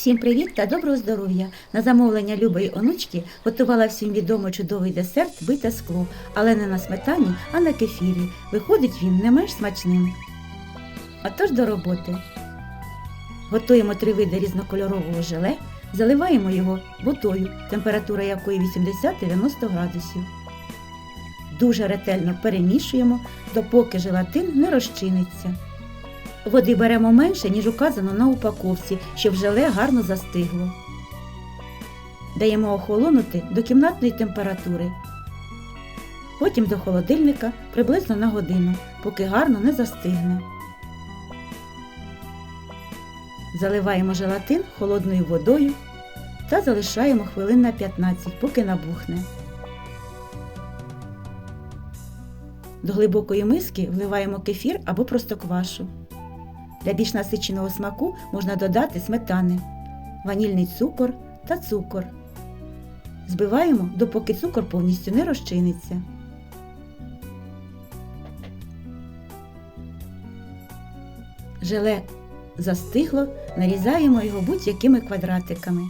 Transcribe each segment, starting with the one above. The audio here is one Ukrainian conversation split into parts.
Всім привіт та доброго здоров'я! На замовлення любої онучки готувала всім відомо чудовий десерт бите скло, але не на сметані, а на кефірі. Виходить він не менш смачним. Отож до роботи. Готуємо три види різнокольорового желе, заливаємо його водою, температура якої 80-90 градусів. Дуже ретельно перемішуємо, допоки желатин не розчиниться. Води беремо менше, ніж указано на упаковці, щоб желе гарно застигло. Даємо охолонути до кімнатної температури. Потім до холодильника приблизно на годину, поки гарно не застигне. Заливаємо желатин холодною водою та залишаємо хвилин на 15, поки набухне. До глибокої миски вливаємо кефір або простоквашу. Для більш насиченого смаку можна додати сметани, ванільний цукор та цукор. Збиваємо, допоки цукор повністю не розчиниться. Желе застигло, нарізаємо його будь-якими квадратиками.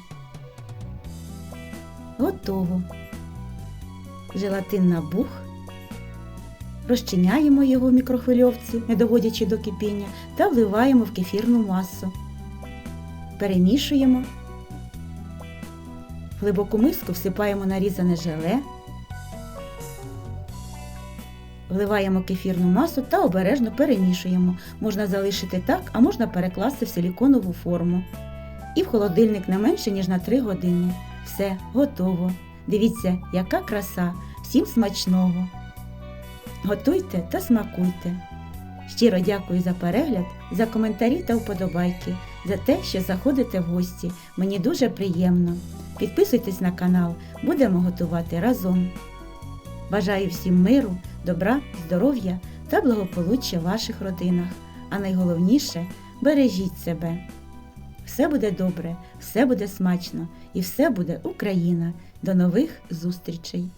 Готово. Желатин набух. Розчиняємо його в мікрохвильовці, не доводячи до кипіння, та вливаємо в кефірну масу. Перемішуємо. В глибоку миску всипаємо нарізане желе. Вливаємо кефірну масу та обережно перемішуємо. Можна залишити так, а можна перекласти в силіконову форму. І в холодильник не менше, ніж на 3 години. Все, готово. Дивіться, яка краса! Всім смачного! Готуйте та смакуйте. Щиро дякую за перегляд, за коментарі та вподобайки, за те, що заходите в гості. Мені дуже приємно. Підписуйтесь на канал, будемо готувати разом. Бажаю всім миру, добра, здоров'я та благополуччя в ваших родинах. А найголовніше бережіть себе. Все буде добре, все буде смачно і все буде Україна. До нових зустрічей!